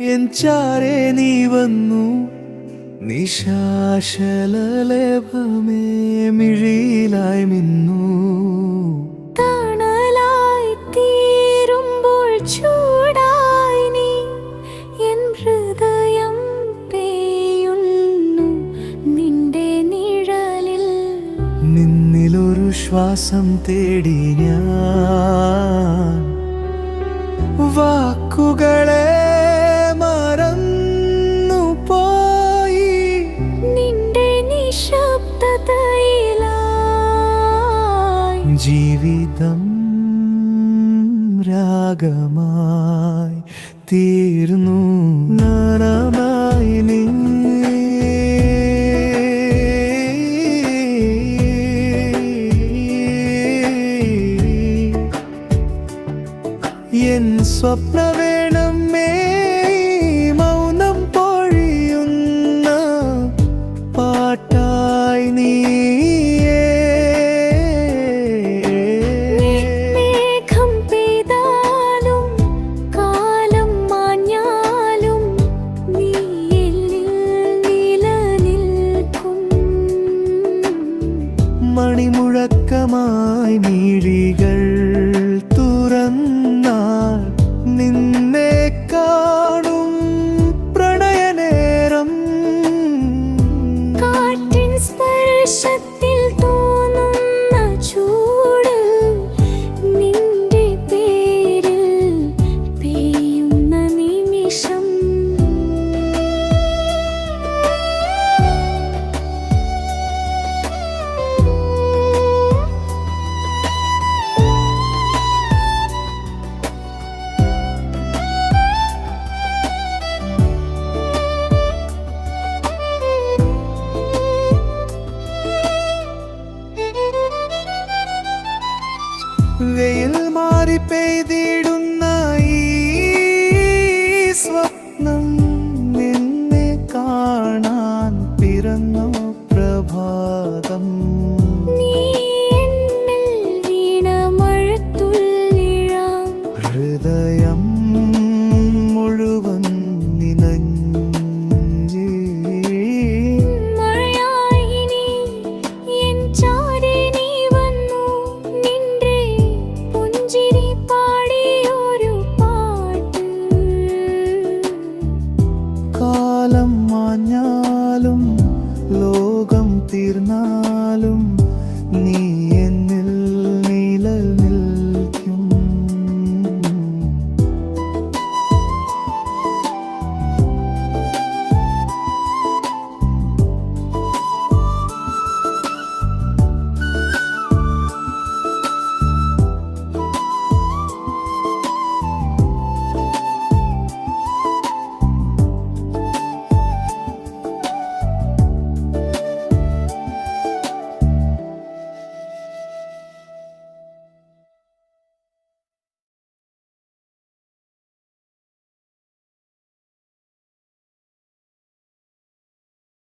N ചാരെ നീ വന്നു. നിശാശലലഭമേ മിഴിയിലായി മിന്നു തണലായി തീരുമ്പോൾ ചൂടായി നീ എൻ ഹൃദയം പെയ്യുന്നു നിന്റെ നിഴലിൽ. നിന്നിലൊരു ശ്വാസം തേടി ഞാൻ. വാക്കുകളെ മറന്നു പോയി നിന്റെ നിശബ്ദതയില ജീവിതം രാഗമായി തീർന്നു എൻ മൗനം പൊഴിയുന്ന പാട്ടായി നീ മണിമുഴക്കമായി മിഴികൾ മാറി പെയ്തിടുന്ന ഈ സ്വപ്നം നിന്നെ കാണാൻ പിറന്നു പ്രഭാതം. ലോകം തീർന്നാലും നീ